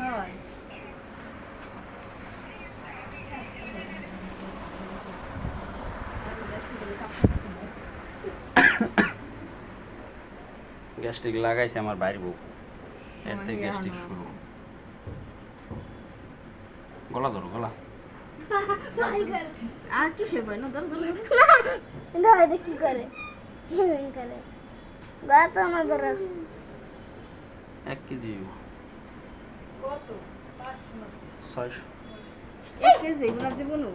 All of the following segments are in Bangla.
হয়। গ্যাস্ট্রিক লাগাইছে আমার বাইর বউ। এর থেকে গ্যাস্ট্রিক শুরু। গলা ধরো গলা। আর কিসের বই না দর দর না এটা কি করে? হিমিং করে। গা তো আমার ধরো। এক কেজি। কত? ছয়শো। এক কেজি এগুলো জীবনও।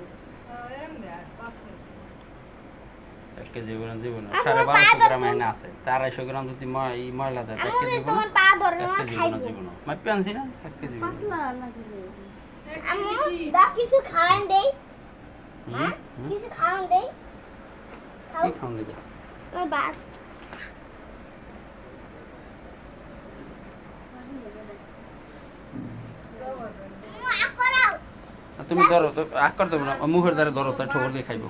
এক কেজি করে জীবন সাড়ে বারোশো গ্রাম এনে আছে। তা আড়াইশো গ্রাম যদি ময়লা যায় এক কেজি ধরে এক কেজি মাপি আনছি না এক কেজি আম্মু দা কিছু খাওয়ান দেই। হুম? কিছু খাওয়ান দেই? খাও। কি খাওয়ান দিবে? ওই বাস তুমি ধরো তো আগ করে দেবো না মুখের দ্বারা ধরো তাই ঠোকর দিয়ে খাইবো।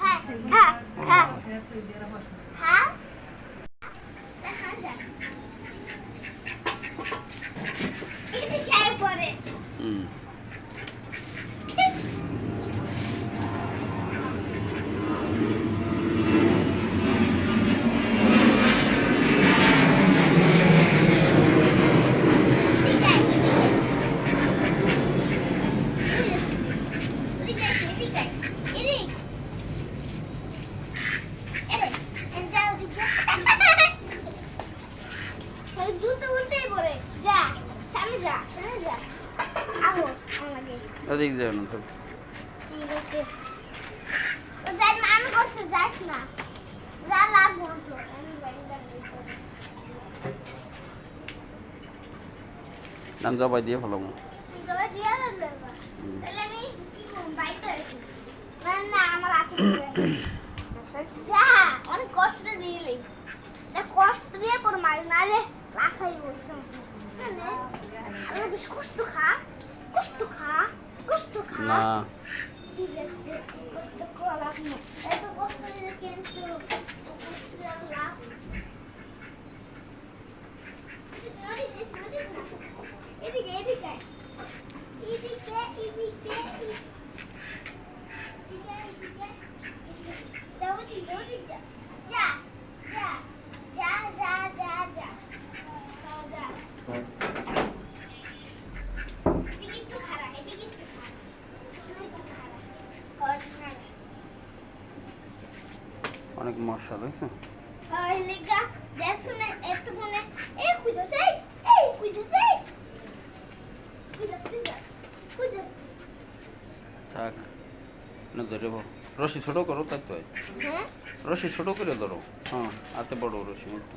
খা খা খা। জুতো উল্টেই পড়ে। যা সামনে যা সামনে যা। আহো আমাকে। ওদিক যাও না তো ঠিক আছে। ও যাই মান করতে যাস না। যা লাগবো তো আমি নাম জবাই দিয়ে ফেলো জবাই দিয়া লাগল তাহলে আমি কি করব বাইরে রাখি না না আমার আছে যা অনেক কষ্ট দিলি এটা কষ্ট দিয়ে পর মারি নালে না ঠিক আছে কষ্ট করা এত কষ্ট কিন্তু খুঁজেছ মশা দেখছ থাক না ধরে রশি ছোট করো তাই তো? হ্যাঁ? রশি ছোট করে ধরো। হ্যাঁ। হাতে বড় রশি একটু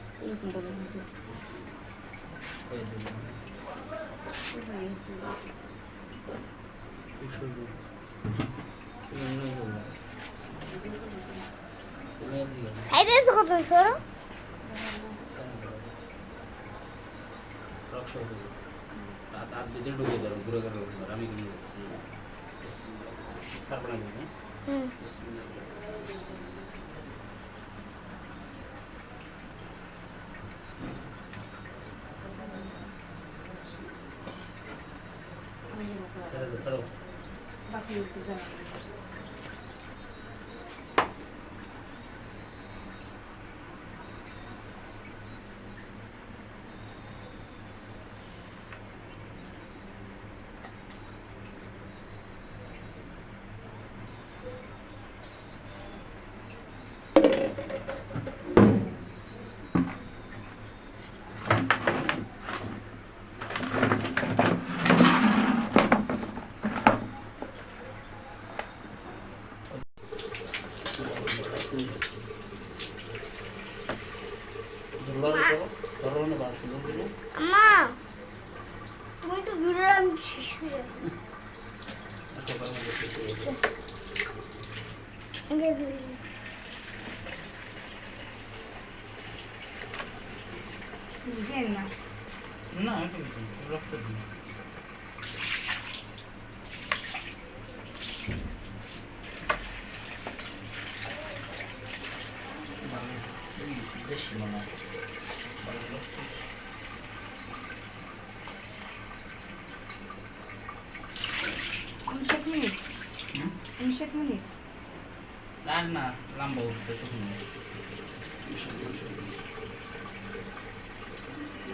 1분 더 정도 그래서 2분 사이렌스가 더 있어요? 응. खड़ो। बाकी উঠতে যাবে ধরো না বার সুন্দর করে আম্মা তুমি একটু দূরে আমি শেষ করে যাব। একটা বার মধ্যে শেষ হয়ে গেছে। ইয়ে ধরে নে। বুঝছেন না না এটা কিছু না, রক্ত দিন ভালো, এই দেশি মনে হয়। ভালো রক্ত। উনিশ এক মিনিট হুম? উনিশ এক মিনিট আর না লম্বা উঠতে শুকুন এখন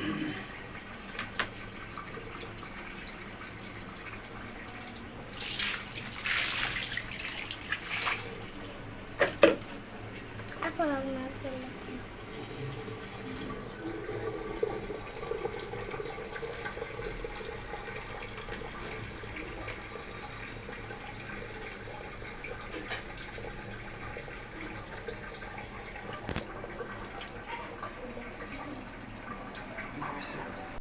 আমি আর